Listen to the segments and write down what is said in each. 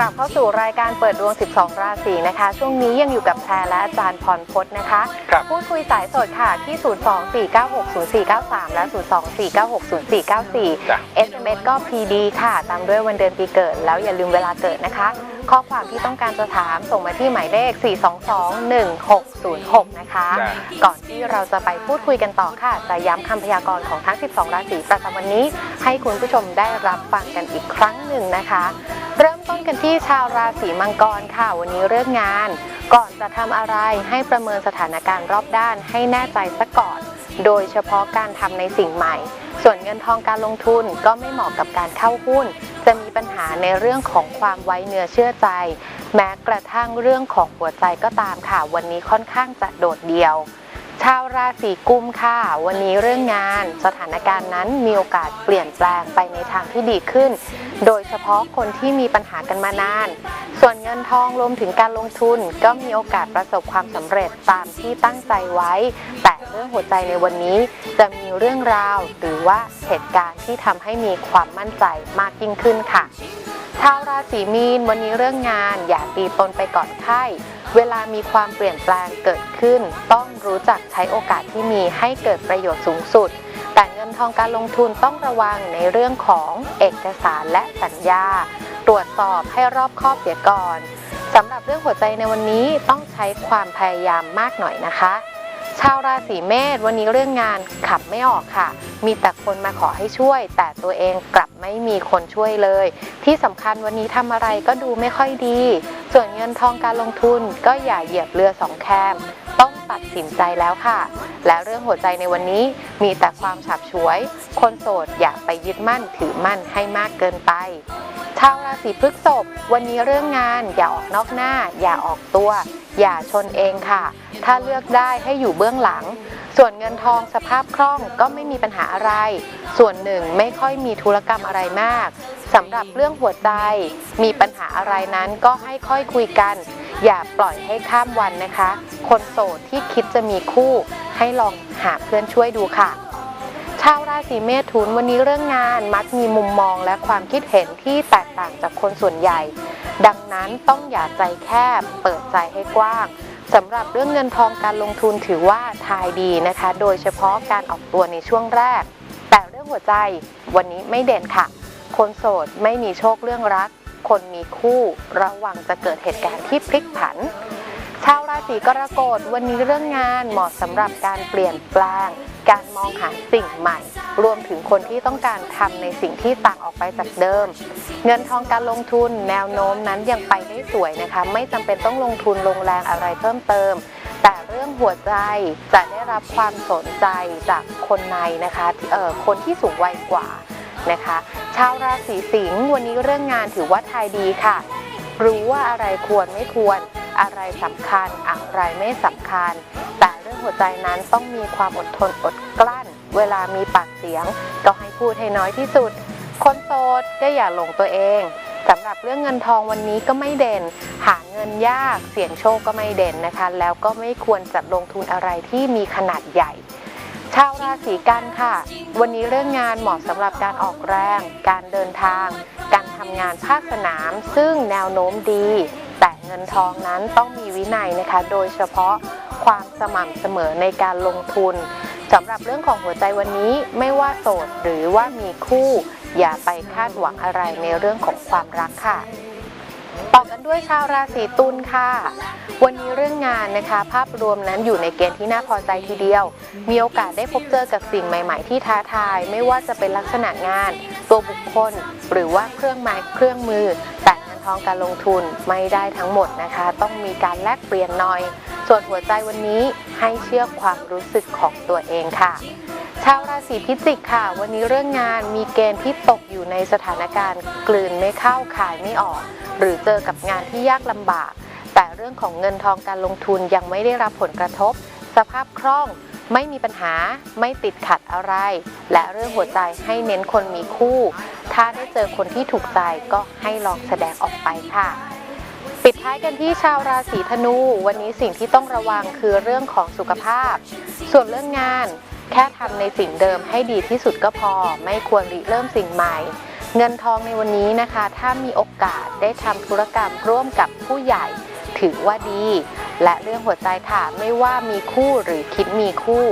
ลับเข้าสู่รายการเปิดดวง 12 ราศีนะคะ ช่วงนี้ยังอยู่กับแพรและอาจารย์พรพจน์นะคะ ครับ พูดคุยสายสดค่ะที่ 024960493 และ024960494จ้ะ SMS ก็ PD ค่ะ ตามด้วยวันเดือนปีเกิด แล้วอย่าลืมเวลาเกิดนะคะ ข้อความที่ต้องการจะถามส่งมาที่หมายเลข 4221606 นะคะ จ้ะ ก่อนที่เราจะไปพูดคุยกันต่อค่ะ จะย้ำคำพยากรณ์ของทั้ง 12 ราศีประจำวันนี้ ให้คุณผู้ชมได้รับฟังกันอีกครั้งหนึ่งนะคะ เริ่มต้นกันที่ชาวราศีมังกรค่ะ วันนี้เรื่องงาน ก่อนจะทำอะไรให้ประเมินสถานการณ์รอบด้านให้แน่ใจซะก่อน โดยเฉพาะการทำในสิ่งใหม่ ส่วนเงินทองการลงทุนก็ไม่เหมาะกับการเข้าหุ้น จะมีปัญหาในเรื่องของความไว้เนื้อเชื่อใจ แม้กระทั่งเรื่องของหัวใจก็ตามค่ะ วันนี้ค่อนข้างจะโดดเดี่ยว ชาวราศีกุมค่ะ วันนี้เรื่องงานสถานการณ์นั้นมีโอกาสเปลี่ยนแปลงไปในทางที่ดีขึ้น โดยเฉพาะคนที่มีปัญหากันมานาน ส่วนเงินทองรวมถึงการลงทุนก็มีโอกาสประสบความสำเร็จตามที่ตั้งใจไว้ แต่เรื่องหัวใจในวันนี้จะมีเรื่องราวหรือว่าเหตุการณ์ที่ทำให้มีความมั่นใจมากยิ่งขึ้นค่ะ ชาวราศีมีนวันนี้เรื่องงานอย่าตีตนไปก่อนไข้ เวลามีความเปลี่ยนแปลงเกิดขึ้น ต้องรู้จักใช้โอกาสที่มีให้เกิดประโยชน์สูงสุด แต่เงินทองการลงทุนต้องระวังในเรื่องของเอกสารและสัญญา ตรวจสอบให้รอบคอบเสียก่อนสำหรับเรื่องหัวใจในวันนี้ต้องใช้ความพยายามมากหน่อยนะคะ ชาวราศีเมษวันนี้เรื่องงานขับไม่ออกค่ะ มีแต่คนมาขอให้ช่วย แต่ตัวเองกลับไม่มีคนช่วยเลย ที่สำคัญวันนี้ทำอะไรก็ดูไม่ค่อยดี ส่วนเงินทองการลงทุนก็อย่าเหยียบเรือสองแคมต้องตัดสินใจแล้วค่ะ และเรื่องหัวใจในวันนี้มีแต่ความฉับฉวย คนโสดอย่าไปยึดมั่นถือมั่นให้มากเกินไปชาวราศีพฤษภวันนี้เรื่องงานอย่าออกนอกหน้า อย่าออกตัว อย่าชนเองค่ะ ถ้าเลือกได้ให้อยู่เบื้องหลัง ส่วนเงินทองสภาพคล่องก็ไม่มีปัญหาอะไร ส่วนหนึ่งไม่ค่อยมีธุรกรรมอะไรมากสำหรับเรื่องหัวใจ มีปัญหาอะไรนั้นก็ให้ค่อยคุยกัน อย่าปล่อยให้ข้ามวันนะคะ คนโสดที่คิดจะมีคู่ ให้ลองหาเพื่อนช่วยดูค่ะ ชาวราศีเมถุนวันนี้เรื่องงานมักมีมุมมองและความคิดเห็นที่แตกต่างจากคนส่วนใหญ่ ดังนั้นต้องอย่าใจแคบ เปิดใจให้กว้างสำหรับเรื่องเงินทองการลงทุนถือว่าทายดีนะคะ โดยเฉพาะการออกตัวในช่วงแรก แต่เรื่องหัวใจวันนี้ไม่เด่นค่ะ คนโสดไม่มีโชคเรื่องรัก คนมีคู่ระวังจะเกิดเหตุการณ์ที่พลิกผัน ชาวราศีกรกฎวันนี้เรื่องงานเหมาะสำหรับการเปลี่ยนแปลง การมองหาสิ่งใหม่ รวมถึงคนที่ต้องการทำในสิ่งที่ต่างออกไปจากเดิม เงินทองการลงทุนแนวโน้มนั้นยังไปได้สวยนะคะ ไม่จำเป็นต้องลงทุนลงแรงอะไรเพิ่มเติม แต่เรื่องหัวใจจะได้รับความสนใจจากคนในนะคะเอ่อคนที่สูงวัยกว่านะคะ ชาวราศีสิงห์วันนี้เรื่องงานถือว่าทายดีค่ะ รู้ว่าอะไรควรไม่ควร อะไรสำคัญอะไรไม่สำคัญ แต่เรื่องหัวใจนั้นต้องมีความอดทนอดกลั้น เวลามีปากเสียง ก็ให้พูดให้น้อยที่สุด คนโสดก็อย่าหลงตัวเองสำหรับเรื่องเงินทองวันนี้ก็ไม่เด่น หาเงินยากเสี่ยงโชคก็ไม่เด่นนะคะ แล้วก็ไม่ควรจะลงทุนอะไรที่มีขนาดใหญ่ ชาวราศีกันค่ะ วันนี้เรื่องงานเหมาะสำหรับการออกแรง การเดินทาง การำงานภาคสนาม ซึ่งแนวโน้มดี แต่เงินทองนั้นต้องมีวินัยนะคะ โดยเฉพาะความสม่ำเสมอในการลงทุนสำหรับเรื่องของหัวใจวันนี้ไม่ว่าโสดหรือว่ามีคู่ อย่าไปคาดหวังอะไรในเรื่องของความรักค่ะ ต่อกันด้วยชาวราศีตุลค่ะ วันนี้เรื่องงานนะคะ ภาพรวมนั้นอยู่ในเกณฑ์ที่น่าพอใจทีเดียว มีโอกาสได้พบเจอกับสิ่งใหม่ ๆ ที่ท้าทาย ไม่ว่าจะเป็นลักษณะงาน ตัวบุคคล หรือว่าเครื่องไม้เครื่องมือ แต่เงินทองการลงทุนไม่ได้ทั้งหมดนะคะ ต้องมีการแลกเปลี่ยนหน่อย ส่วนหัวใจวันนี้ให้เชื่อความรู้สึกของตัวเองค่ะชาวราศีพิจิกค่ะ วันนี้เรื่องงานมีเกณฑ์ที่ตกอยู่ในสถานการณ์ กลืนไม่เข้าขายไม่ออก หรือเจอกับงานที่ยากลำบาก แต่เรื่องของเงินทองการลงทุนยังไม่ได้รับผลกระทบ สภาพคล่องไม่มีปัญหาไม่ติดขัดอะไร และเรื่องหัวใจให้เน้นคนมีคู่ ถ้าได้เจอคนที่ถูกใจก็ให้ลองแสดงออกไปค่ะ ปิดท้ายกันที่ชาวราศีธนู วันนี้สิ่งที่ต้องระวังคือเรื่องของสุขภาพ ส่วนเรื่องงาน แค่ทำในสิ่งเดิมให้ดีที่สุดก็พอ ไม่ควรริเริ่มสิ่งใหม่ เงินทองในวันนี้นะคะ ถ้ามีโอกาสได้ทำธุรกรรมร่วมกับผู้ใหญ่ถือว่าดี และเรื่องหัวใจค่ะไม่ว่ามีคู่หรือคิดมีคู่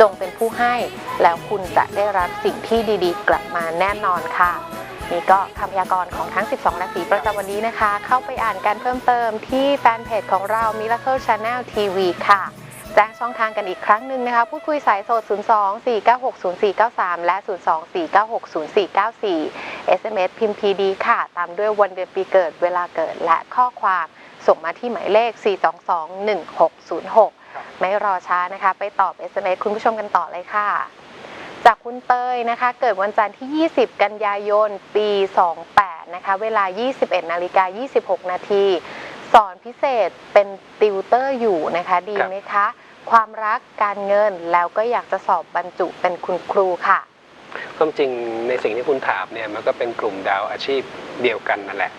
จงเป็นผู้ให้ แล้วคุณจะได้รับสิ่งที่ดีๆ กลับมาแน่นอนค่ะ นี่ก็คำพยากรณ์ของทั้ง 12 ราศีประจำวันนี้นะคะ เข้าไปอ่านกันเพิ่มเติมที่แฟนเพจของเรา Miracle Channel TV ค่ะ แจ้งช่องทางกันอีกครั้งหนึ่งนะคะพูดคุยสายโสด 02 496 0493 และ 02 496 0494 SMS พิมพ์ PD ค่ะ ตามด้วยวันเดือนปีเกิดเวลาเกิดและข้อความส่งมาที่หมายเลข 4221606 ไม่รอช้านะคะ ไปตอบ SMS คุณผู้ชมกันต่อเลยค่ะ จากคุณเตยนะคะ เกิดวันจันทร์ที่ 20 กันยายน ปี 28 นะคะ เวลา 21 นาฬิกา 26 นาที สอนพิเศษเป็นติวเตอร์อยู่นะคะ ดีไหมคะ ความรักการเงินแล้วก็อยากจะสอบบรรจุเป็นคุณครูค่ะความจริงในสิ่งที่คุณถามเนี่ยมันก็เป็นกลุ่มดาวอาชีพเดียวกันนั่นแหละ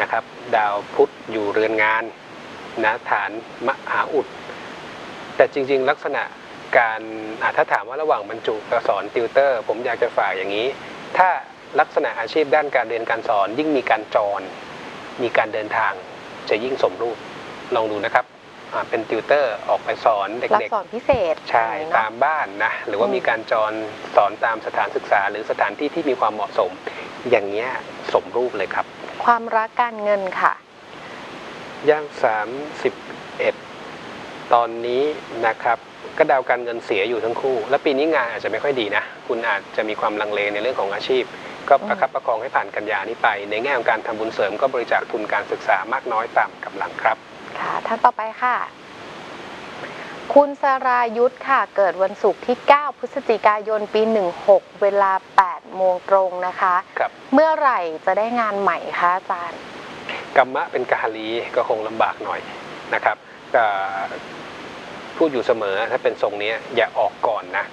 นะครับ ดาวพุธอยู่เรือนงานนะฐานมหาอุด แต่จริง ๆ ลักษณะการอะถ้าถามว่าระหว่างบรรจุกับสอนติวเตอร์ ผมอยากจะฝากอย่างนี้ ถ้าลักษณะอาชีพด้านการเรียนการสอนยิ่งมีการจร มีการเดินทาง จะยิ่งสมรูปลองดูนะครับอะเป็นติวเตอร์ออกไปสอนเด็กรับๆสอนพิเศษใช่อะไรเนอะตามบ้านนะหรือว่าอืมมีการจรสอนตามสถานศึกษา หรือสถานที่ที่มีความเหมาะสม อย่างเงี้ยสมรูปเลยครับ ความรักการเงินค่ะ ย่าง31ตอนนี้นะครับก็ดาวการเงินเสียอยู่ทั้งคู่ และปีนี้งานอาจจะไม่ค่อยดีนะ คุณอาจจะมีความลังเลในเรื่องของอาชีพ ก็ประคับประคองให้ผ่านกันยานี้ไป ในแง่ของการทำบุญเสริมก็บริจาคทุนการศึกษามากน้อยตามกำลังครับ ค่ะท่านต่อไปค่ะ คุณสรายุทธค่ะ เกิดวันศุกร์ที่ 9 พฤศจิกายนปี 16 เวลา 8 โมงตรงนะคะครับเมื่อไหร่จะได้งานใหม่คะอาจารย์กรรมะเป็นกาลีก็คงลำบากหน่อยนะครับก็พูดอยู่เสมอถ้าเป็นทรงเนี้ยอย่าออกก่อนนะ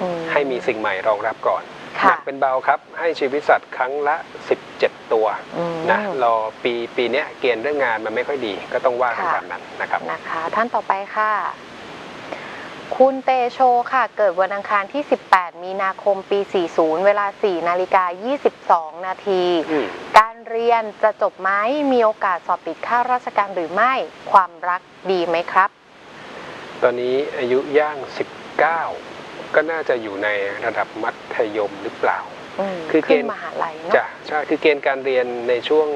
อืมให้มีสิ่งใหม่รองรับก่อน หค่ะนักเป็นเบาครับ ให้ชีวิตสัตว์ครั้งละ 17 ตัวอืมนะรอปีปีเนี้ยเกณฑ์เรื่องงานมันไม่ค่อยดี ก็ต้องว่ากันค่ะตามนั้นนะครับนะคะ ท่านต่อไปค่ะ คุณเตโชค่ะ เกิดวันอังคารที่ 18 มีนาคมปี 40 เวลา 4 นาฬิกา 22 นาทีอืมการเรียนจะจบไหมมีโอกาสสอบติดข้าราชการหรือไม่ความรักดีไหมครับ ตอนนี้อายุย่าง 19 ก็น่าจะอยู่ในระดับมัธยมหรือเปล่าอืมคือเกขึ้นณฑ์มหาลัยเนาะจ้ะใช่คือเกณฑ์การเรียนในช่วง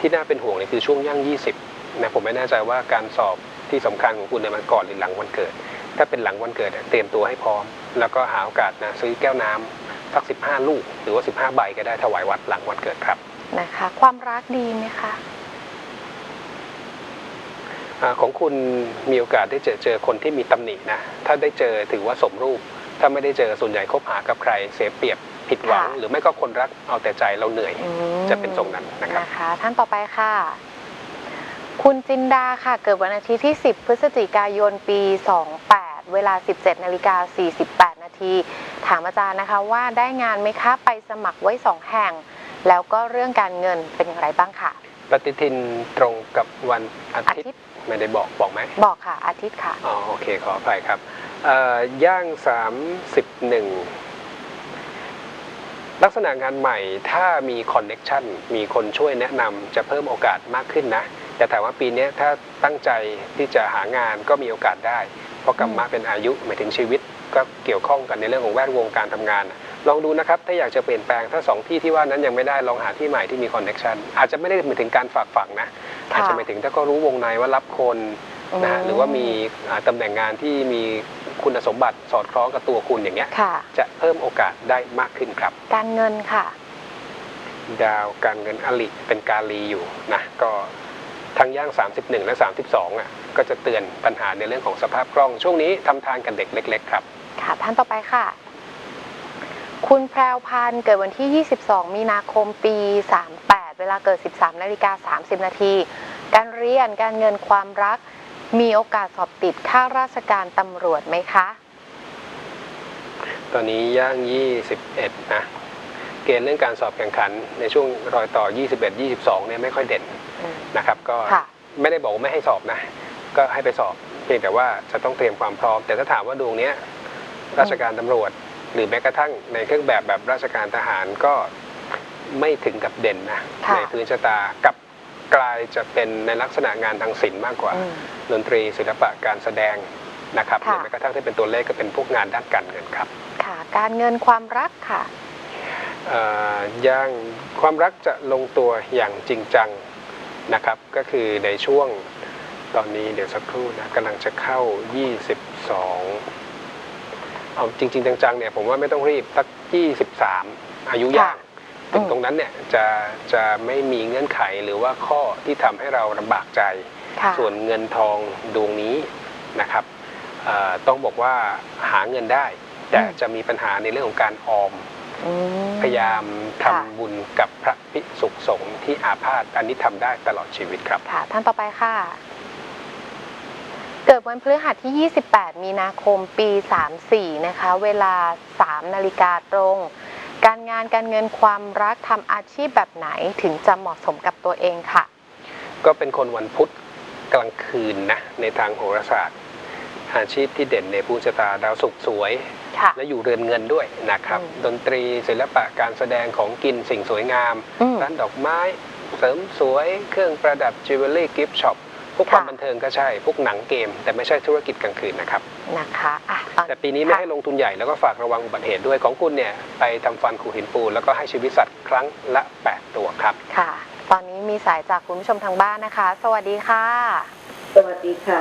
ที่น่าเป็นห่วงเนี่ยคือช่วงย่าง 20นะผมไม่แน่ใจว่าการสอบที่สำคัญของคุณเนี่ยมันก่อนหรือหลังวันเกิด ถ้าเป็นหลังวันเกิดเนี่ยเตรียมตัวให้พร้อม แล้วก็หาโอกาสนะซื้อแก้วน้ำสัก 15 ลูก หรือว่า 15 ใบก็ได้ถวายวัดหลังวันเกิดครับนะคะ ความรักดีไหมคะอาของคุณมีโอกาสได้เจอเจอคนที่มีตำหนินะ ถ้าได้เจอถือว่าสมรูป ถ้าไม่ได้เจอส่วนใหญ่คบหากับใคร เสียเปรียบผิดหวัง ค่ะ หรือไม่ก็คนรักเอาแต่ใจเราเหนื่อย อืมจะเป็นทรงนั้นนะครับ นะคะ ท่านต่อไปค่ะ คุณจินดาค่ะ เกิดวันอาทิตย์ที่ 10 พฤศจิกายนปี 28 เวลา 17นาฬิกา48 นาที ถามอาจารย์นะคะว่าได้งานไหมคะไปสมัครไว้ 2 แห่ง แล้วก็เรื่องการเงินเป็นอย่างไรบ้างค่ะ ปฏิทินตรงกับวันอาอาทิตทิตย์ย์ไม่ได้บอกบอกไหมบอกค่ะ อาทิตย์ค่ะ อ๋อโอเคขออภัยครับเอ่อ ย่าง 31 ลักษณะงานใหม่ถ้ามีคอนเน็ชันมีคนช่วยแนะนำจะเพิ่มโอกาสมากขึ้นนะแต่ถามว่าปีนี้ถ้าตั้งใจที่จะหางานก็มีโอกาสได้ เพราะกรรมะเป็นอายุหมายถึงชีวิตก็เกี่ยวข้องกันในเรื่องของแวดวงการทำงาน ลองดูนะครับ ถ้าอยากจะเปลี่ยนแปลงถ้าสองที่ที่ว่านั้นยังไม่ได้ลองหาที่ใหม่ที่มีคอนเน็ชันอาจจะไม่ได้หมายถึงการฝากฝังนะค่ะอาจจะหมายถึงถ้าก็รู้วงในว่ารับคนนะฮะอืมหรือว่ามีอ่าตำแหน่งงานที่มี คุณสมบัติสอดคล้องกับตัวคุณอย่างเงี้ยค่ะ จะเพิ่มโอกาสได้มากขึ้นครับ การเงินค่ะ ดาวการเงินอลิเป็นกาลีอยู่นะก็ทั้งย่าง 31 และ 32อะก็จะเตือนปัญหาในเรื่องของสภาพคล่อง ช่วงนี้ทำทานกับเด็กเล็ก ๆ ครับ ค่ะท่านต่อไปค่ะ คุณแพรวพันธ์เกิดวันที่ 22 มีนาคมปี 38 เวลาเกิด 13 นาฬิกา 30 นาที การเรียนการเงินความรัก มีโอกาสสอบติดข้าราชการตำรวจไหมคะ ตอนนี้ย่าง 21 นะ เกณฑ์เรื่องการสอบแข่งขันในช่วงรอยต่อ 21 22 เนี่ยไม่ค่อยเด่นอืมนะครับ ก็ค่ะไม่ได้บอกว่าไม่ให้สอบนะ ก็ให้ไปสอบเพียงแต่ว่าจะต้องเตรียมความพร้อม แต่ถ้าถามว่าดวงเนี้ยราชการตำรวจ หรือแม้กระทั่งในเครื่องแบบแบบราชการทหารก็ไม่ถึงกับเด่นนะค่ะในพื้นชะตากับ กลายจะเป็นในลักษณะงานทางศิลป์มากกว่าอืมดนตรีศิลปะการแสดงนะครับหค่ะรือแม้กระทั่งที่เป็นตัวเลขก็เป็นพวกงานด้านการเงินครับ ค่ะ การเงินความรักค่ะเอ่อย่างความรักจะลงตัวอย่างจริงจังนะครับ ก็คือในช่วงตอนนี้เดี๋ยวสักครู่นะกำลังจะเข้า 22 เอาจริง ๆ จังๆเนี่ยผมว่าไม่ต้องรีบสัก 23 อายุย่าง ค่ะถึงอืมตรงนั้นเนี่ยจะจะไม่มีเงื่อนไขหรือว่าข้อที่ทำให้เราลำบากใจค่ะส่วนเงินทองดวงนี้นะครับเอ่อต้องบอกว่าหาเงินได้แต่จะมีปัญหาในเรื่องของการออมอืมพยายามทำค่ะบุญกับพระภิกษุสงฆ์ที่อาพาธอันนี้ทำได้ตลอดชีวิตครับค่ะท่านต่อไปค่ะ เกิดวันพฤหัสที่ 28 มีนาคมปี 34 นะคะ เวลา 3 นาฬิกาตรง การงานการเงินความรักทำอาชีพแบบไหนถึงจะเหมาะสมกับตัวเองค่ะ ก็เป็นคนวันพุธกลางคืนนะในทางโหราศาสตร์ อาชีพที่เด่นในผู้ชะตาดาวศุกร์สวยค่ะและอยู่เรือนเงินด้วยนะครับอืมดนตรีศิลปะการแสดงของกินสิ่งสวยงามอืมร้านดอกไม้ เสริมสวย เครื่องประดับจิวเวลรี่กิฟต์ช็อปพ วกค่ะความบันเทิงก็ใช่ พวกหนังเกม แต่ไม่ใช่ธุรกิจกลางคืนนะครับนะคะอะตอนแต่ปีนี้ไม่ค่ะให้ลงทุนใหญ่แล้วก็ฝากระวังอุบัติเหตุด้วยของคุณเนี่ยไปทำฟันขูหินปูนแล้วก็ให้ชีวิตสัตว์ครั้งละ 8 ตัวครับค่ะ ตอนนี้มีสายจากคุณผู้ชมทางบ้านนะคะ สวัสดีค่ะ สวัสดีค่ะ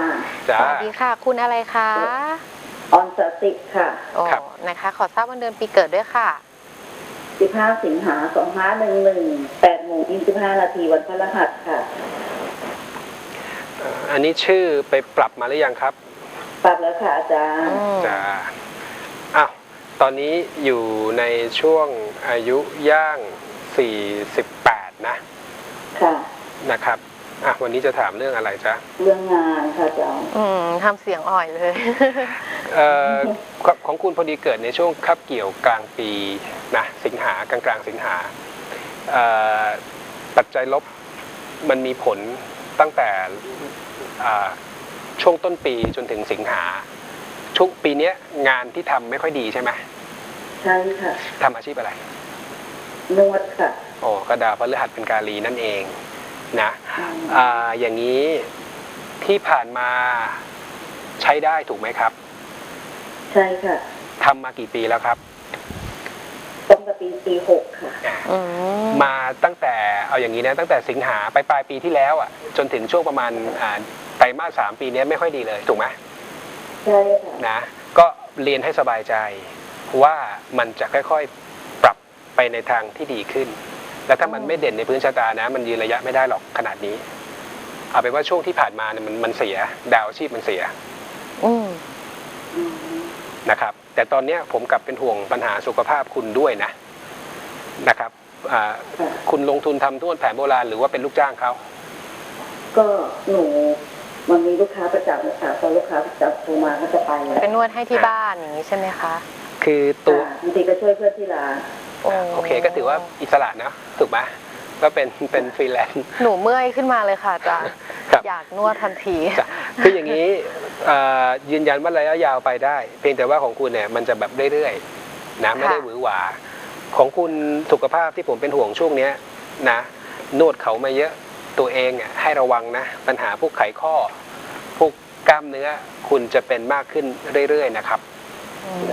จ้าสวัสดีค่ะ คุณอะไรคะออนสติค่ะโอ้ครับนะคะ ขอทราบวันเดือนปีเกิดด้วยค่ะ15สิงหา2511 8โมง25นาทีวันพฤหัสค่ะเอ่ออันนี้ชื่อไปปรับมาหรือยังครับ ปรับแล้วค่ะอาจารย์อืมจ้าอ้าวตอนนี้อยู่ในช่วงอายุย่าง 48 นะ ค่ะ นะครับอะวันนี้จะถามเรื่องอะไรจ๊ะ เรื่องงานค่ะอาจารย์อืมทำเสียงอ่อยเลย เอ่อของของคุณพอดีเกิดในช่วงคับเกี่ยวกลางปีนะสิงหากลางกลางๆสิงหาเอ่อปัจจัยลบมันมีผลตั้งแต่อ่า ช่วงต้นปีจนถึงสิงหาช่วงปีเนี้ยงานที่ทำไม่ค่อยดีใช่ไหมใช่ค่ะทำอาชีพอะไรนวดค่ะอ๋อก็ดาวพฤหัสเป็นกาลีนั่นเองนะอืมอ่าอย่างนี้ที่ผ่านมาใช้ได้ถูกไหมครับ ใช่ค่ะทำมากี่ปีแล้วครับ ต้นกับปีปี6ค่ะอ่าอืมมาตั้งแต่เอาอย่างนี้นะตั้งแต่สิงหาไปปลายปีที่แล้วอะจนถึงช่วงประมาณอ่าไตรมาสสามปีเนี้ยไม่ค่อยดีเลยถูกไหมใช่ค่ะ นะก็เรียนให้สบายใจว่ามันจะค่อยๆปรับไปในทางที่ดีขึ้น แล้วถ้ามันไม่เด่นในพื้นชะตานะ มันยืนระยะไม่ได้หรอกขนาดนี้ เอาเป็นว่าช่วงที่ผ่านมาเนี่ยมันมันเสียดาวอาชีพมันเสีย อืมอืม นะครับ แต่ตอนเนี้ยผมกลับเป็นห่วงปัญหาสุขภาพคุณด้วยนะนะครับอ่าค่ะคุณลงทุนทำนวดแผนโบราณหรือว่าเป็นลูกจ้างเขาก็หนูมันมีลูกค้าประจำนะคะพอลูกค้าประจำโทรมาก็จะไปแล้วเป็นนวดให้ที่บ้านอย่างนี้ใช่ไหมคะ คือตัวค่ะบางทีก็ช่วยเพื่อนที่ร้านโอ้โอเคก็ถือว่าอิสระนะถูกไหมก็เป็นเป็นฟรีแลนซ์หนูเมื่อยขึ้นมาเลยค่ะอาจารย์ครับอยากนวดทันทีจ้ะคืออย่างนี้เอ่อ ยืนยันว่าระยะยาวไปได้ เพียงแต่ว่าของคุณเนี่ยมันจะแบบเรื่อยๆนะไม่ได้ค่ะหวือหวา ของคุณสุขภาพที่ผมเป็นห่วงช่วงเนี้ยนะนวดเขามาเยอะตัวเองอะให้ระวังนะ ปัญหาพวกไขข้อ พวกกล้ามเนื้อคุณจะเป็นมากขึ้นเรื่อยๆนะครับอืม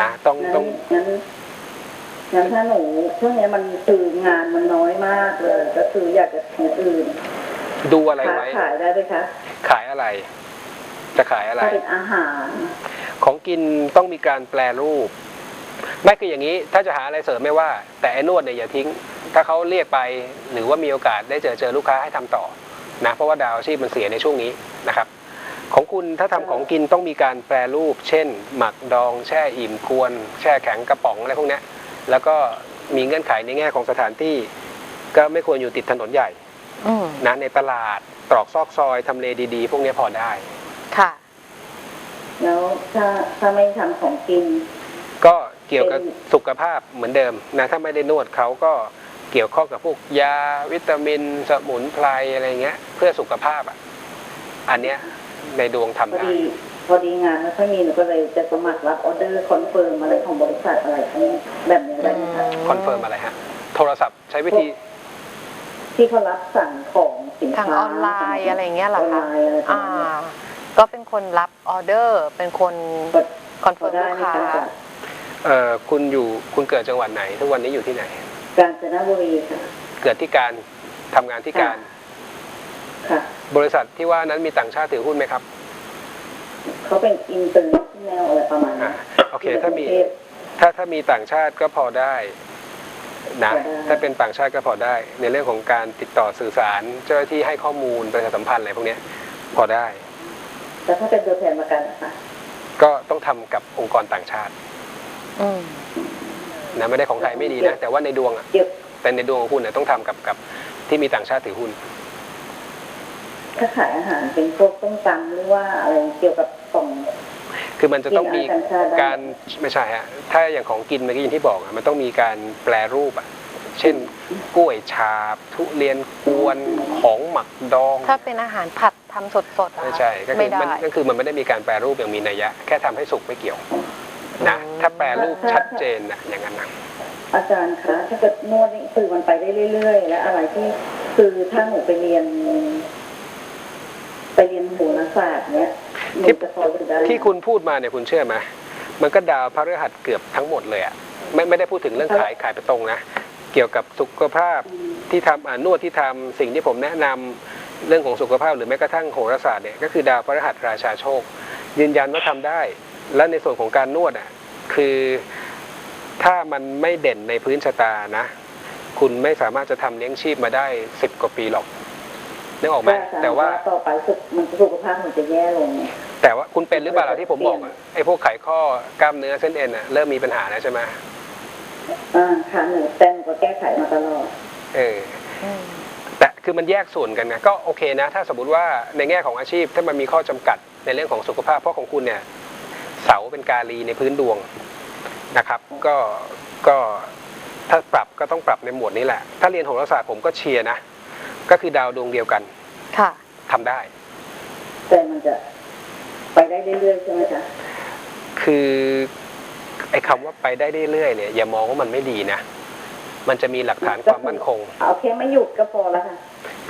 นะต้องงั้นต้องงั้นงั้นถ้าหนูช่วงนี้มันคืองานมันน้อยมากเลยก็คืออยากจะทำอื่น ดูอะไรค้าไว้ขายได้ไหมคะ ขายอะไร จะขายอะไรถ้าเป็นอาหาร ของกินต้องมีการแปลรูป ไม่คืออย่างนี้ถ้าจะหาอะไรเสริมไม่ว่า แต่ไอ้นวดเนี่ยอย่าทิ้ง ถ้าเขาเรียกไปหรือว่ามีโอกาสได้เจอเจอลูกค้าให้ทำต่อนะเพราะว่าดาวอาชีพมันเสียในช่วงนี้นะครับ ของคุณถ้าทำของกินต้องมีการแปรรูป เช่น หมักดอง แช่อิ่มกวน แช่แข็งกระป๋องอะไรพวกเนี้ยแล้วก็มีเงื่อนไขในแง่ของสถานที่ ก็ไม่ควรอยู่ติดถนนใหญ่อืมนะในตลาดตรอกซอกซอยทำเลดีๆ พวกเนี้ยพอได้ ค่ะ แล้วถ้าถ้าไม่ทำของกิน ก็เกี่ยวกับเป็นสุขภาพเหมือนเดิมนะถ้าไม่ได้นวดเขาก็เกี่ยวข้องกับพวกยาวิตามิน สมุนไพรอะไรเงี้ย เพื่อสุขภาพอะ อันเนี้ยในดวงทำพอได้ ดี พอดีงานไม่ค่อยมีหนูก็เลยจะสมัครรับออเดอร์คอนเฟิร์มอะไรของบริษัทอะไรทั้งแบบนี้ได้ไหมคะ คอนเฟิร์มอะไรฮะ โทรศัพท์ใช้วิธีที่เขารับสั่งของสินทางค้าออนไลน์อะไรอย่างเงี้ยเหรอออนไลคะน์อะไรประอ่า มาณเนี้ย ก็เป็นคนรับออเดอร์ เป็นคนกดคอนเฟิร์มได้ลูกไหมค้าคะเอ่อคุณอยู่คุณเกิดจังหวัดไหนทุกวันนี้อยู่ที่ไหน กาญจนบุรีค่ะ เกิดที่การทำงานที่การ ค่ะ บริษัทที่ว่านั้นมีต่างชาติถือหุ้นไหมครับเขาเป็นอินเตอร์เนชั่นแนลอะไรประมาณอ่านี้โอเค ถ้ามีที่ประเทศ ถ้าถ้ามีต่างชาติก็พอได้นะพอได้ ถ้าเป็นต่างชาติก็พอได้ ในเรื่องของการติดต่อสื่อสารเจ้าหน้าที่ให้ข้อมูลประชาสัมพันธ์อะไรพวกเนี้ยพอได้ แต่ถ้าเป็นตัวแทนประกันนะคะก็ต้องทำกับองค์กรต่างชาติอืมนะไม่ได้ของไทยไม่ดีนะแต่ว่าในดวงอะเกี่ยวแต่ในดวงของคุณเนี่ยต้องทำกับกับที่มีต่างชาติถือหุ้นถ้าขายอาหารเป็นพวกต้มตำหรือว่าอะไรเกี่ยวกับกล่องคือมันจะต้องมีกินอาหารต่างชาติได้การไม่ใช่ฮะถ้าอย่างของกินเมื่อกี้อย่างที่บอกอะมันต้องมีการแปลรูปอะเช่นกล้วยฉาบ ทุเรียนกวนของหมักดอง ถ้าเป็นอาหารผัด ทำสดๆอะไม่ใช่ก็คืไม่อได้มันก็คือมันไม่ได้มีการแปรรูปอย่างมีนัยยะ แค่ทำให้สุกไม่เกี่ยวนะอืมถ้าแปรรูปชัดเจนนะอย่างนั้นนะอาจารย์คะถ้าเกิดนวดนี่คือมันไปได้เรื่อยๆ และอะไรที่คือถ้าหนูไปเรียน ไปเรียนโหราศาสตร์เนี้ยหนูจะพออยู่ได้ที่คุณพูดมาเนี่ยคุณเชื่อไหมมันก็ดาวพฤหัสเกือบทั้งหมดเลยอะไม่ไม่ได้พูดถึงเรื่องขายขายไปตรงนะ เกี่ยวกับสุขภาพอืมที่ทำอ่านวดที่ทำสิ่งที่ผมแนะนำ เรื่องของสุขภาพหรือแม้กระทั่งโหราศาสตร์เนี่ยก็คือดาวพฤหัสราชาโชค ยืนยันว่าทำได้ และในส่วนของการนวดอะคือถ้ามันไม่เด่นในพื้นชะตานะ คุณไม่สามารถจะทำเลี้ยงชีพมาได้สิบกว่าปีหรอกนึกออกไหมอาจารย์แต่ว่าต่อไปสุขมันสุขภาพมันจะแย่ลงแต่ว่าคุณเป็นหรือเปล่าล่ะที่ผมบอกอะไอ้พวกไขข้อกล้ามเนื้อเส้นเอ็นอะเริ่มมีปัญหาแล้วใช่ไหมอ่าค่ะหนูแต่หนูก็แก้ไขมาตลอดเอออืม แต่คือมันแยกส่วนกันนะก็โอเคนะ ถ้าสมมติว่าในแง่ของอาชีพถ้ามันมีข้อจำกัดในเรื่องของสุขภาพเพราะของคุณเนี่ยเสาเป็นกาลีในพื้นดวงนะครับ ก็ก็ถ้าปรับก็ต้องปรับในหมวดนี้แหละ ถ้าเรียนโหราศาสตร์ผมก็เชียร์นะ ก็คือดาวดวงเดียวกัน ค่ะทำได้ แต่มันจะไปได้เรื่อยๆใช่ไหมคะคือไอ้คำว่าไปได้เรื่อยๆเนี่ยอย่ามองว่ามันไม่ดีนะ มันจะมีหลักฐานความมั่นคงเอาแค่ไม่หยุดก็พอแล้วค่ะ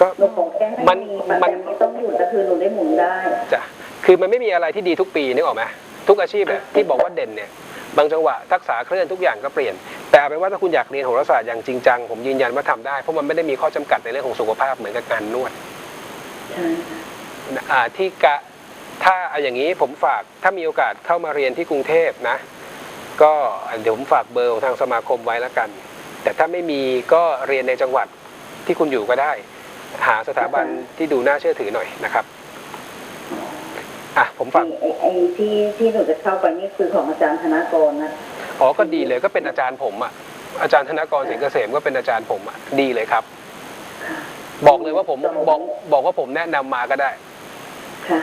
ก็หนูขอแค่ให้มันมีมัแต่นไม่ต้องหยุดก็คือหนูได้หมุนได้จะคือมันไม่มีอะไรที่ดีทุกปีนึกออกไหมทุกอาชีพอะที่บอกว่าเด่นเนี่ยบางจังหวะทักษะเคลื่อนทุกอย่างก็เปลี่ยน แต่เอาเป็นว่าถ้าคุณอยากเรียนโหราศาสตร์อย่างจริงจังผมยืนยันว่าทำได้ เพราะมันไม่ได้มีข้อจำกัดในเรื่องของสุขภาพเหมือนกับการนวดใช่ค่ะอ่าที่กะถ้าเอาอย่างนี้ผมฝากถ้ามีโอกาสเข้ามาเรียนที่กรุงเทพนะ ก็เดี๋ยวผมฝากเบอร์ของทางสมาคมไว้แล้วกัน แต่ถ้าไม่มีก็เรียนในจังหวัดที่คุณอยู่ก็ได้ หาสถาบันที่ดูน่าเชื่อถือหน่อยนะครับอะผมฝากไอ้ไอ้ที่ที่หนูจะเข้าไปนี่คือของอาจารย์ธนากรนะอ๋อก็ดีเลยก็เป็นอาจารย์ผมอะอาจารย์ธนกรสิงห์เกษมก็เป็นอาจารย์ผมอะดีเลยครับ บอกเลยว่าผมบอกบอกว่าผมแนะนำมาก็ได้ค่ะ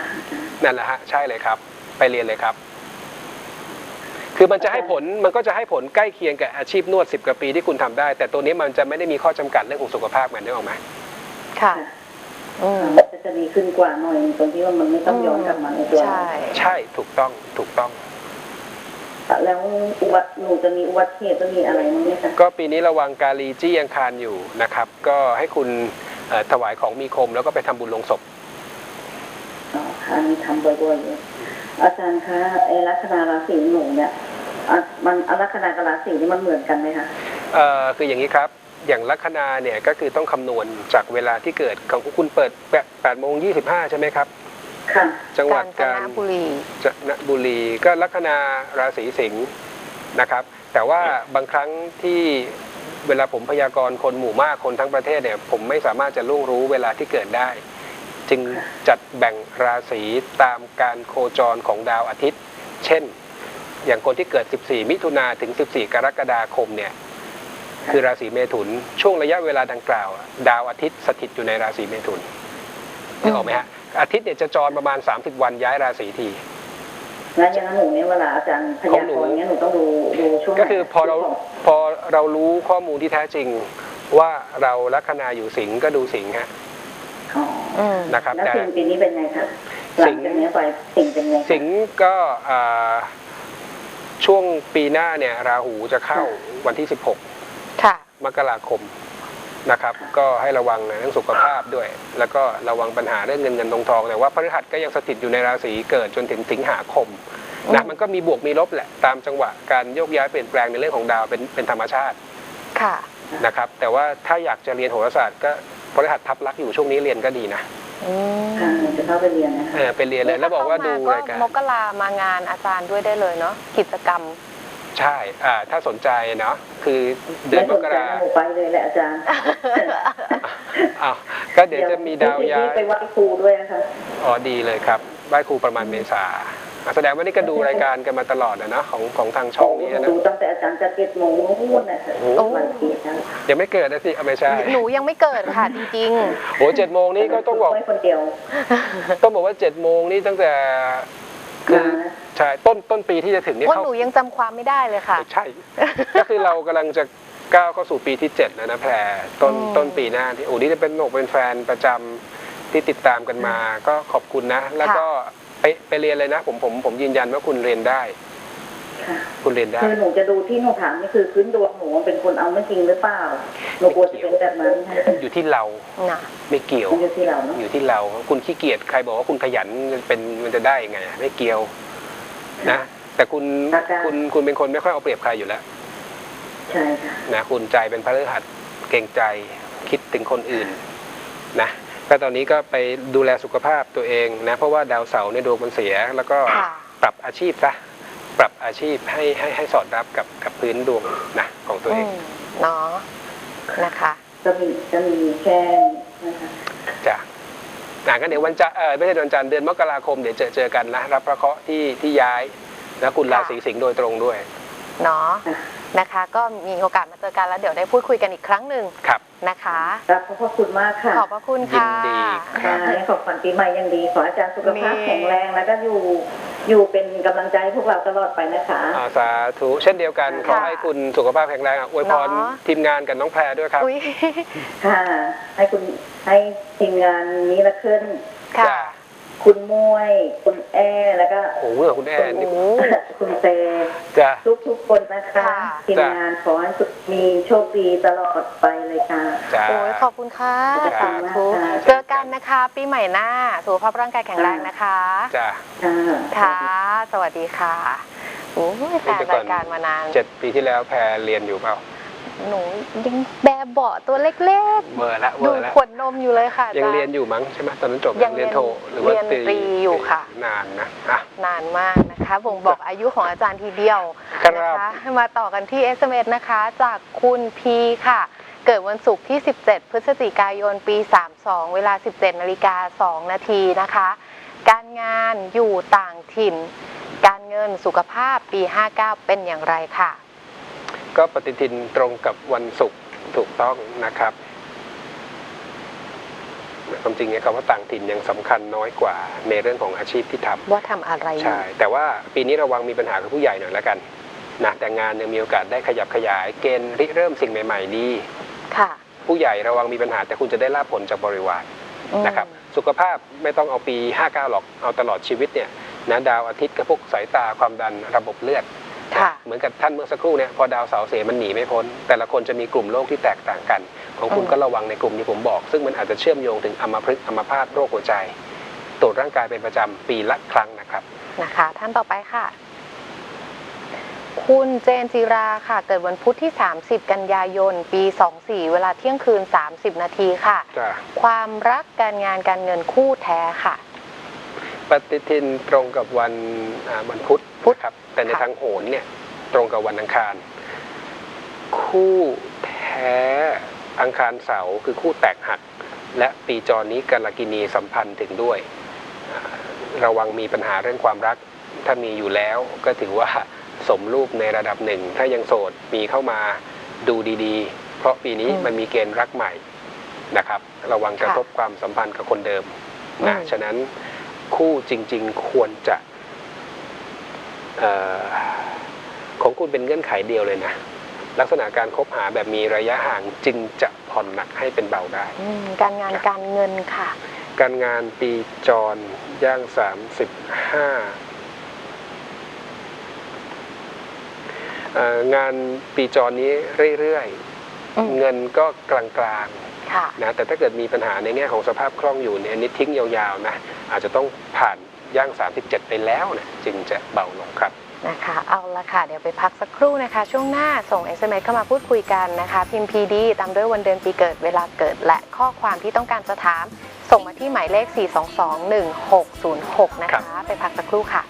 นั่นแหละฮะใช่เลยครับ ไปเรียนเลยครับ คือมันจะให้ผลมันก็จะให้ผลใกล้เคียงกับอาชีพนวดสิบกว่าปีที่คุณทำได้ แต่ตัวนี้มันจะไม่ได้มีข้อจำกัดเรื่องของสุขภาพเหมือนได้ออกไหมค่ะอืมมันจะดีขึ้นกว่าหน่อยตรงที่ว่ามันไม่ต้องย้อนกลับมาในตัวใช่ใช่ถูกต้องถูกต้องแล้วอุบัติหนูจะมีอุบัติเหตุจะมีอะไรมั้งไหมคะก็ปีนี้ระวังกาลีจี้ยังคารอยู่นะครับ ก็ให้คุณเอ่อถวายของมีคมแล้วก็ไปทำบุญลงศพอ๋อค่ะอันนี้ทำบ่อยๆเลยอาจารย์คะไอ้ลัคนาราศีหนูเนี่ย อะมันอะลัคนากับราศีนี่มันเหมือนกันไหมคะเอ่อคืออย่างนี้ครับ อย่างลัคนาเนี่ยก็คือต้องคำนวณจากเวลาที่เกิดของคุณเปิด8โมง25ใช่ไหมครับ ค่ะ จังหวัดกาญกาจญนบุรี จนบุรีก็ลัคนาราศีสิงห์นะครับ แต่ว่าบางครั้งที่เวลาผมพยากรณ์คนหมู่มากคนทั้งประเทศเนี่ยผมไม่สามารถจะล่วงรู้เวลาที่เกิดได้ จึงจัดแบ่งราศีตามการโคจรของดาวอาทิตย์ เช่น อย่างคนที่เกิด 14 มิถุนาถึง 14 กรกฎาคมเนี่ยคือราศีเมถุน ช่วงระยะเวลาดังกล่าวอะดาวอาทิตย์สถิตอยู่ในราศีเมถุนนึกออกไหมฮะอาทิตย์เนี่ยจะจรประมาณ 30 วันย้ายราศีทีงั้นอย่างนั้นหนูเนี่ยเวลาอาจารย์พยากรณ์เนี้ยหนูต้องดูดูช่วงไหนก็คือพอเราพอเรารู้ข้อมูลที่แท้จริง ว่าเราลัคนาอยู่สิงห์ก็ดูสิงห์ฮะอ๋ออืมนะครับแล้วแต่สิ่งปีนี้เป็นไงคะหลังจากนี้ไปสิ่งเป็นไงคะสิงห์ก็อ่า ช่วงปีหน้าเนี่ยราหูจะเข้าวันที่16ค่ะมกราคมนะครับ ก็ให้ระวังในเรื่องสุขภาพด้วย แล้วก็ระวังปัญหาเรื่องเงินเงินทองทองแต่ว่าพฤหัสก็ยังสถิตอยู่ในราศีเกิดจนถึงสิงหาคมนะอืมมันก็มีบวกมีลบแหละตามจังหวะการโยกย้ายเปลี่ยนแปลงในเรื่องของดาวเป็นเป็นธรรมชาติค่ะ นะครับ แต่ว่าถ้าอยากจะเรียนโหราศาสตร์ก็พฤหัสทับลักษณ์อยู่ช่วงนี้เรียนก็ดีนะ อืมค่ะหนู จะเข้าไปเรียนนะคะเออไปเรียนเลยแล้วบอกว่าดูรายการมกรามางานอาจารย์ด้วยได้เลยเนาะกิจกรรม ใช่อ่าถ้าสนใจเนาะคือเดือนไม่มสนกใจรานะหนูไปเลยแหละอาจารย์อ้าวก็เดี๋ยวจะมีดาวย้ายไปไหว้ครูด้วยนะคะอ๋อดีเลยครับไหว้ครูประมาณเมษาอะแสดงว่านี่ก็ดูรายการกันมาตลอดนะเนาะของของทางช่องนี้นะดูตั้งแต่ อาจารย์จะเจ็ดโมงนู่นนะคะโอ้วันที่นะยังไม่เกิดนะสิเอาไม่ใช่หนูยังไม่เกิดค่ะจริงโอ้เจ็ดโมงนี่ก็ต้องบอกไว้คนเดียวต้องบอกว่าเจ็ดโมงนี่ตั้งแต่คือนะใช่ต้นต้นปีที่จะถึงๆนี่ว่าเข้าหนูยังจำความไม่ได้เลยค่ะไม่ใช่ ก็คือเรากำลังจะก้าวเข้าสู่ปีที่เจ็ดแล้วนะแพรต้นอืมต้นปีหน้าที่โอ้นี่จะเป็นหนกเป็นแฟนประจำที่ติดตามกันมา ก็ขอบคุณนะ แล้วก็ไปไปเรียนเลยนะ ผมผมผมยืนยันว่าคุณเรียนได้ ค่ะคุณเรียนได้คือหนูจะดูที่หนูถามนี่คือพื้นดวงหนูเป็นคนเอาไม่จริงหรือเปล่าหนูกลัวจะเป็นแบบนั้นค่ะอยู่ที่เราน่ะไม่เกี่ยวมันอยู่ที่เราเนาะอยู่ที่เรา คุณขี้เกียจใครบอกว่าคุณขยันมันเป็นมันจะได้ยังไงอะไม่เกี่ยว นะแต่คุณคุณคุณเป็นคนไม่ค่อยเอาเปรียบใครอยู่แล้วใช่ค่ะนะคุณใจเป็นพระฤหัสเก่งใจคิดถึงคนอื่น นะก็ตอนนี้ก็ไปดูแลสุขภาพตัวเองนะเพราะว่าดาวเสาร์ในยดวงมันเสีย แล้วก็ค่ะปรับอาชีพซะ ปรับอาชีพให้ให้ให้สอดรับกับกับพื้นดวงนะของตัวเออืงมเนาะนะคะจะมีจะมีแค่นะคะจ้ะนะก็เดี๋ยววันจันทร์เออไม่ใช่วันจันทร์เดือนมกราคมเดี๋ยวเจอเจอกันนะรับพระเคราะห์ที่ที่ย้ายนะคุณราศีสิงห์โดยตรงด้วยเนาะค่ะนะคะ ก็มีโอกาสมาเจอกันแล้วเดี๋ยวได้พูดคุยกันอีกครั้งหนึ่งครับนะคะรับขอบคุณมากค่ะขอบพระคุณยินค่ะดีครัค่ะบและขอบฝันปีใหม่อยังดีขออาจารย์สุขภาพมีแข็งแรงแล้วก็อยู่ อยู่เป็นกำลังใจให้พวกเราตลอดไปนะคะอ่าสาธุเช่นเดียวกันขอค่ะให้คุณสุขภาพแข็งแรงอะอวยพรเนาะ ทีมงานกับน้องแพรด้วยครับ อุ้ยค่ะ ให้คุณให้ทีมงานนี้ละขึ้น ค่ะ จ้ะ คุณมวย คุณแอร์แล้วก็โอ้โหเหมือนคุณแอนนี่โอ้คุณเตจ้ะทุกทุกๆคนนะคะค่ะทีมงานขอให้มีโชคดีตลอดไปเลยค่ะจ้ะโอ้ยขอบคุณค่ะขอบคุณสาธุมากค่ะเจอกันนะคะ ปีใหม่หน้าสุขภาพร่างกายแข็งแรงนะคะจ้ะค่ะค่ะสวัสดีค่ะโอ้ยแฟนเดี๋ยวก่อนรายการมานานเจ็ดปีที่แล้วแพรเรียนอยู่เปล่า หนูยังแบบเบาะตัวเล็กเบอร์ละเบๆ ดูอร์ละขวดนมอยู่เลยค่ะยังอาจาเรียนอยู่มั้งใช่ไหมตอนนั้นจบยังเรีเรียยนนโทหรือว่าเรียนตรีอยู่ค่ะ นานนะอะ นานมากนะคะบ่งบอกอายุของอาจารย์ทีเดียวครับนะคะมาต่อกันที่ SMS นะคะจากคุณพีค่ะ เกิดวันศุกร์ที่ 17 พฤศจิกายนปี 32 เวลา 17นาฬิกา2นาทีนะคะ การงานอยู่ต่างถิ่น การเงินสุขภาพปี 59 เป็นอย่างไรค่ะ ก็ปฏิทินตรงกับวันศุกร์ถูกต้องนะครับความจริงเนี่ยคำว่าต่างถิ่นยังสำคัญน้อยกว่าในเรื่องของอาชีพที่ทำว่าทำอะไรอยู่ใช่แต่ว่าปีนี้ระวังมีปัญหากับผู้ใหญ่หน่อยแล้วกันนะแต่งานยังมีโอกาสได้ขยับขยายเกณฑ์ริเริ่มสิ่งใหม่ ๆ ดีค่ะ ผู้ใหญ่ระวังมีปัญหาแต่คุณจะได้รับผลจากบริวารอืมนะครับ สุขภาพไม่ต้องเอาปี 59 หรอกเอาตลอดชีวิตเนี่ยนะดาวอาทิตย์กับพวกสายตาความดันระบบเลือดค่ะ เหมือนกับท่านเมื่อสักครู่เนี่ยพอดาวเสาร์เสียมันหนีไม่พ้น แต่ละคนจะมีกลุ่มโรคที่แตกต่างกัน ของคุณอืมก็ระวังในกลุ่มที่ผมบอก ซึ่งมันอาจจะเชื่อมโยงถึงอัมพฤกษ์อัมพาตโรคหัวใจ ตรวจร่างกายเป็นประจำปีละครั้งนะครับนะคะ ท่านต่อไปค่ะ คุณเจนจิราค่ะ เกิดวันพุธที่ 30 กันยายน ปี 24 เวลาเที่ยงคืน 30 นาทีค่ะจ้ะความรักการงานการเงินคู่แท้ค่ะ ปฏิทินตรงกับวันอ่าวันพุธพุธนะครับ แต่ในค่ะทางโหรเนี่ยตรงกับวันอังคาร คู่แท้อังคารเสาร์คือคู่แตกหัก และปีจรนี้กาลกินีสัมพันธ์ถึงด้วยอ่าระวังมีปัญหาเรื่องความรัก ถ้ามีอยู่แล้วก็ถือว่าสมรูปในระดับหนึ่ง ถ้ายังโสดมีเข้ามาดูดีๆ เพราะปีนี้อืมมันมีเกณฑ์รักใหม่นะครับ ระวังกระทบความสัมพันธ์กับคนเดิมนะอืมฉะนั้นคู่จริง ๆ ควรจะเออ ของคุณเป็นเงื่อนไขเดียวเลยนะ ลักษณะการคบหาแบบมีระยะห่างจึงจะผ่อนหนักให้เป็นเบาได้อืมการงานการเงินค่ะ การงานปีจรย่างสามสิบห้างานปีจรนี้เรื่อยอืมเงินก็กลางค่ะๆนะแต่ถ้าเกิดมีปัญหาในแง่ของสภาพคล่องอยู่เนี่ยอันนี้ทิ้งยาวๆนะอาจจะต้องผ่าน ย่าง 37 ไปแล้วนะจึงจะเบาลงครับนะคะเอาละค่ะ เดี๋ยวไปพักสักครู่นะคะ ช่วงหน้าส่ง SMS เข้ามาพูดคุยกันนะคะ พิมพ์ PD ตามด้วยวันเดือนปีเกิดเวลาเกิด และข้อความที่ต้องการจะถาม ส่งมาที่หมายเลข 4221606 นะครัคะบไปพักสักครู่ค่ะ